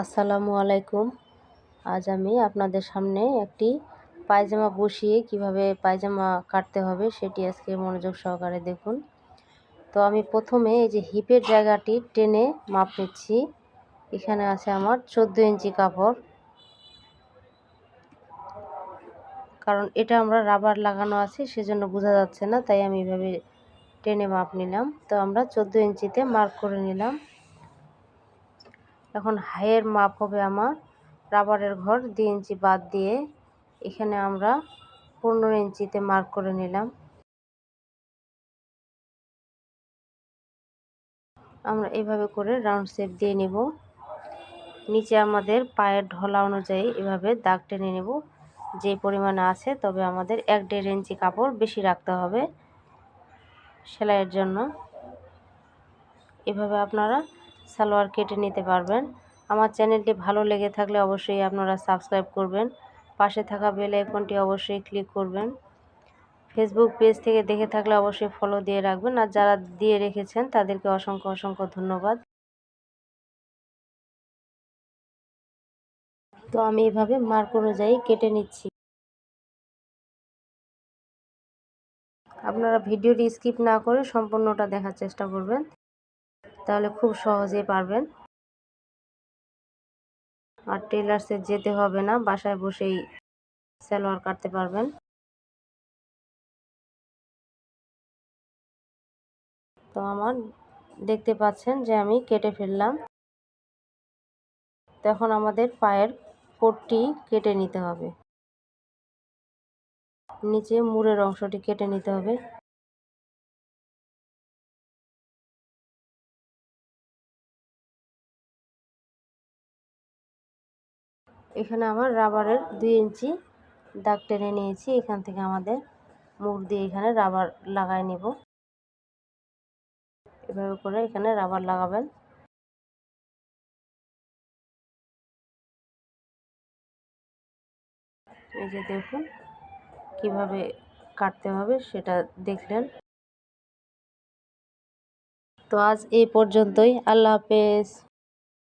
আসসালামু আলাইকুম। আজ আমি আপনাদের সামনে একটি পায়জামা বসিয়ে কীভাবে পায়জামা কাটতে হবে সেটি আজকে মনোযোগ সহকারে দেখুন। তো আমি প্রথমে এই যে হিপের জায়গাটি টেনে মাপ নিচ্ছি। এখানে আছে আমার চোদ্দ ইঞ্চি কাপড়। কারণ এটা আমরা রাবার লাগানো আছে, সেজন্য বোঝা যাচ্ছে না, তাই আমি এভাবে টেনে মাপ নিলাম। তো আমরা চোদ্দ ইঞ্চিতে মার্ক করে নিলাম। এখন হাইয়ের মাপ হবে আমার রাবারের ঘর দুই ইঞ্চি বাদ দিয়ে। এখানে আমরা পনেরো ইঞ্চিতে মার্ক করে নিলাম। আমরা এভাবে করে রাউন্ড শেপ দিয়ে নিব। নিচে আমাদের পায়ের ঢলা অনুযায়ী এভাবে দাগ টেনে নেব। যে পরিমাণে আছে তবে আমাদের এক দেড় ইঞ্চি কাপড় বেশি রাখতে হবে সেলাইয়ের জন্য। এভাবে আপনারা সালোয়ার কেটে নিতে পারবেন। আমার চ্যানেলটি ভালো লেগে থাকলে অবশ্যই আপনারা সাবস্ক্রাইব করবেন। পাশে থাকা বেল আইকনটি অবশ্যই ক্লিক করবেন। ফেসবুক পেজ থেকে দেখে থাকলে অবশ্যই ফলো দিয়ে রাখবেন। আর যারা দিয়ে রেখেছেন, তাদেরকে অসংখ্য অসংখ্য ধন্যবাদ। তো আমি এভাবে মার্ক অনুযায়ী কেটে নিচ্ছি। আপনারা ভিডিওটি স্কিপ না করে সম্পূর্ণটা দেখার চেষ্টা করবেন। তাহলে খুব সহজেই পারবেন। আর টেলার্সে যেতে হবে না, বাসায় বসেই সালোয়ার কাটতে পারবেন। তো আমার দেখতে পাচ্ছেন যে আমি কেটে ফেললাম। তখন আমাদের পায়ের কোটটি কেটে নিতে হবে। নিচে মুড়ের অংশটি কেটে নিতে হবে। এখানে আমার রাবারের দুই ইঞ্চি দাগ টেনে নিয়েছি। এখান থেকে আমাদের মুখ দিয়ে এখানে রাবার লাগাই নেব। এভাবে করে এখানে রাবার লাগাবেন। এই যে দেখুন কীভাবে কাটতে হবে সেটা দেখলেন। তো আজ এই পর্যন্তই। আল্লাহ হাফেজ।